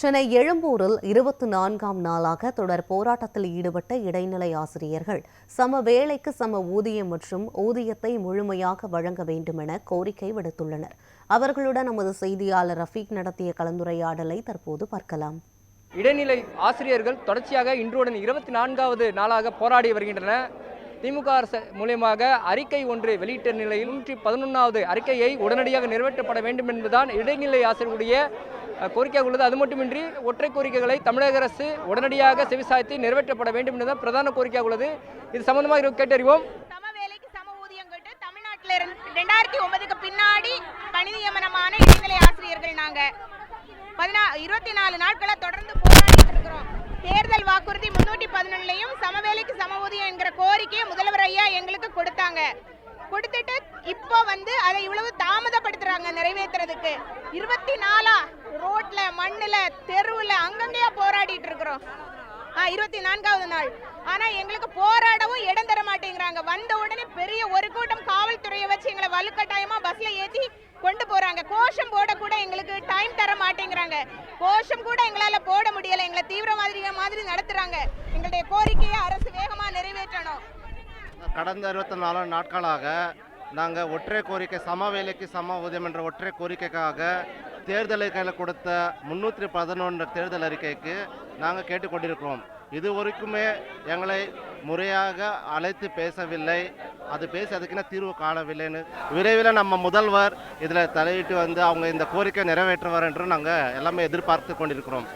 சென்னை எழும்பூரில் இருபத்தி நான்காம் நாளாக தொடர் போராட்டத்தில் ஈடுபட்ட இடைநிலை ஆசிரியர்கள் சம வேலைக்கு சம ஊதியம் மற்றும் ஊதியத்தை முழுமையாக வழங்க வேண்டும் என கோரிக்கை விடுத்துள்ளனர். அவர்களுடன் நமது செய்தியாளர் ரஃபீக் நடத்திய கலந்துரையாடலை தற்போது பார்க்கலாம். இடைநிலை ஆசிரியர்கள் தொடர்ச்சியாக இன்றுடன் இருபத்தி நான்காவது நாளாக போராடி வருகின்றன. திமுக அரசு மூலியமாக அறிக்கை ஒன்று வெளியிட்ட நிலையில் நூற்றி பதினொன்றாவது அறிக்கையை உடனடியாக நிறைவேற்றப்பட வேண்டும் என்பதுதான் இடைநிலை ஆசிரியர்களுடைய கோரிக்கையாக உள்ளது. அது மட்டுமின்றி ஒற்றை கோரிக்கைகளை தமிழக அரசு உடனடியாக செவிசாய்த்து நிறைவேற்றப்பட வேண்டும் என்பதுதான் பிரதான கோரிக்கையாக உள்ளது. இது சம்பந்தமாக கேட்டறிவோம். சம சம ஊதியம் கேட்டு தமிழ்நாட்டில் இருந்து ரெண்டாயிரத்தி ஒன்பதுக்கு பின்னாடி பணி நியமனமான இடைநிலை ஆசிரியர்கள் நாங்கள் பதினா இருபத்தி நாலு நாட்களாக தொடர்ந்து போராடிட்டு இருக்கிறோம். தேர்தல் வாக்குறுதி முன்னூற்றி பதினொன்றுலையும் சமவேலைக்கு சம ஊதியம் என்கிற கோரிக்கையை முதல்வர் ஐயா எங்களுக்கு கொடுத்தாங்க. கொடுத்துட்டு இப்போ வந்து அதை இவ்வளவு தாமதப்படுத்துறாங்க நிறைவேற்றுறதுக்கு இருபத்தி நாலா ரோட்ல மண்ணுல தெருவுல அங்கங்கேயா போராடிட்டு இருக்கிறோம். ஆ இருபத்தி நான்காவது நாள். ஆனா எங்களுக்கு போராடவும் இடம் தர மாட்டேங்கிறாங்க. வந்த உடனே பெரிய ஒரு கூட்டம் காவல்துறையை வச்சு எங்களை வலுக்கட்டாயமா பஸ்ல ஏற்றி கொண்டு போறாங்க. கோஷம் போட கூட எங்களுக்கு டைம் தர மாட்டேங்கிறாங்க. கோஷம் கூட எங்களால போட முடியல. எங்களை தீவிரவாதிக மாதிரி நடத்துறாங்க. எங்களுடைய கோரிக்கையை அரசு வேகமா நிறைவேற்றணும். கடந்த இருபத்தி நாலு நாட்களாக நாங்கள் ஒற்றை கோரிக்கை சம வேலைக்கு சம ஊதியம் என்ற ஒற்றை கோரிக்கைக்காக தேர்தலுக்கு கொடுத்த முன்னூற்றி பதினொன்று தேர்தல் அறிக்கைக்கு நாங்கள் கேட்டுக்கொண்டிருக்கிறோம். இது வரைக்குமே எங்களை முறையாக அழைத்து பேசவில்லை. அது பேசி அதுக்குன்னா தீர்வு காணவில்லைன்னு. விரைவில் நம்ம முதல்வர் இதில் தலையிட்டு வந்து அவங்க இந்த கோரிக்கை நிறைவேற்றுவார் என்று நாங்கள் எல்லாமே எதிர்பார்த்து கொண்டிருக்கிறோம்.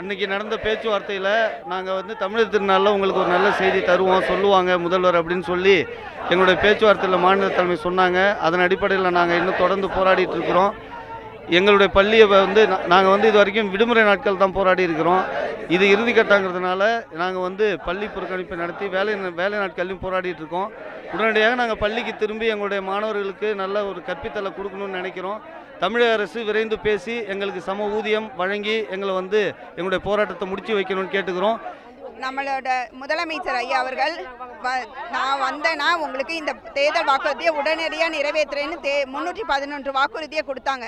அன்றைக்கி நடந்த பேச்சுவார்த்தையில் நாங்கள் வந்து தமிழர் திருநாளில் உங்களுக்கு ஒரு நல்ல செய்தி தருவோம் சொல்லுவாங்க முதல்வர் அப்படின்னு சொல்லி எங்களுடைய பேச்சுவார்த்தையில் மாநில தலைமை சொன்னாங்க. அதன் அடிப்படையில் நாங்கள் இன்னும் தொடர்ந்து போராடிட்டு இருக்கிறோம். எங்களுடைய பள்ளியை வந்து நாங்கள் வந்து இது வரைக்கும் விடுமுறை நாட்கள் தான் போராடி இருக்கிறோம். இது இறுதி கட்டங்கிறதுனால நாங்கள் வந்து பள்ளி புறக்கணிப்பை நடத்தி வேலை வேலை நாட்கள்லையும் போராடிட்டு இருக்கோம். உடனடியாக நாங்கள் பள்ளிக்கு திரும்பி எங்களுடைய மாணவர்களுக்கு நல்ல ஒரு கற்பித்தலை கொடுக்கணும்னு நினைக்கிறோம். தமிழக அரசு விரைந்து பேசி எங்களுக்கு சம ஊதியம் வழங்கி எங்களை வந்து எங்களுடைய போராட்டத்தை முடிச்சு வைக்கணும்னு கேட்டுக்கிறோம். நம்மளோட முதலமைச்சர் ஐயா அவர்கள் வ- நான் வந்தேன்னா உங்களுக்கு இந்த தேர்தல் வாக்குறுதியை உடனடியாக நிறைவேற்றுறேன்னு தே முன்னூற்றி பதினொன்று வாக்குறுதியை கொடுத்தாங்க.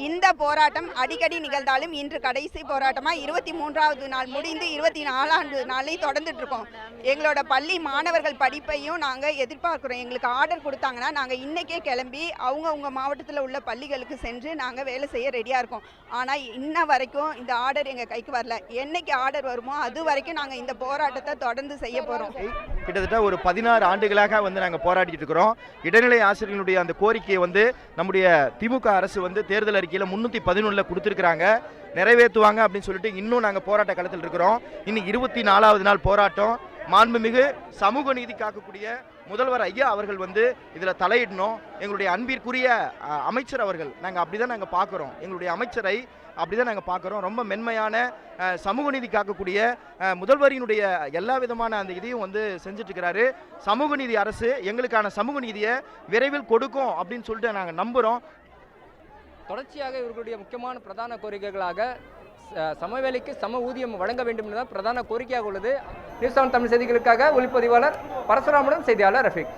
இந்த போராட்டம் அடிக்கடி நிகழ்ந்தாலும் இன்று கடைசி போராட்டமாக இருபத்தி மூன்றாவது நாள் முடிந்து இருபத்தி நாலாண்டு நாளையும் தொடர்ந்துட்டு இருக்கோம் எங்களோட பள்ளி மாணவர்கள் படிப்பையும் நாங்கள் எதிர்பார்க்குறோம். எங்களுக்கு ஆர்டர் கொடுத்தாங்கன்னா நாங்கள் இன்றைக்கே கிளம்பி அவங்கவுங்க மாவட்டத்தில் உள்ள பள்ளிகளுக்கு சென்று நாங்கள் வேலை செய்ய ரெடியாக இருக்கோம். ஆனால் இன்ன வரைக்கும் இந்த ஆர்டர் எங்கள் கைக்கு வரல. என்னைக்கு ஆர்டர் வருமோ அது வரைக்கும் நாங்கள் இந்த போராட்டத்தை தொடர்ந்து செய்ய போகிறோம் கிட்டத்தட்ட ஒரு பதினாறு ஆண்டுகளாக வந்து நாங்கள் போராடிட்டு இருக்கிறோம். இடைநிலை ஆசிரியர்களுடைய அந்த கோரிக்கையை வந்து நம்முடைய திமுக அரசு வந்து தேர்தல் அறிக்கையில் முன்னூற்றி பதினொன்றில் கொடுத்துருக்குறாங்க. நிறைவேற்றுவாங்க அப்படின்னு சொல்லிட்டு இன்னும் நாங்கள் போராட்ட களத்தில் இருக்கிறோம். இன்னும் இருபத்தி நாலாவது நாள் போராட்டம். மாண்புமிகு சமூக நீதி காக்கக்கூடிய முதல்வர் ஐயா அவர்கள் வந்து இதில் தலையிடணும். எங்களுடைய அன்பிற்குரிய அமைச்சர் அவர்கள். நாங்கள் அப்படி தான் நாங்கள் பார்க்குறோம் எங்களுடைய அமைச்சரை அப்படி தான் நாங்கள் பார்க்குறோம் ரொம்ப மென்மையான சமூக நீதி காக்கக்கூடிய முதல்வரினுடைய எல்லா விதமான அந்த இதையும் வந்து செஞ்சிட்ருக்கிறாரு. சமூக நீதி அரசு எங்களுக்கான சமூக நீதியை விரைவில் கொடுக்கும் அப்படின்னு சொல்லிட்டு நாங்கள் நம்புகிறோம் தொடர்ச்சியாக இவர்களுடைய முக்கியமான பிரதான கோரிக்கைகளாக சமவேலைக்கு சம வேலைக்கு சம ஊதியம் வழங்க வேண்டும் என்பதுதான் பிரதான கோரிக்கையாக உள்ளது. நியூஸ் செவன் தமிழ் செய்திகளுக்காக ஒளிப்பதிவாளர் பரசுராமுடன் செய்தியாளர் ரஃபீக்.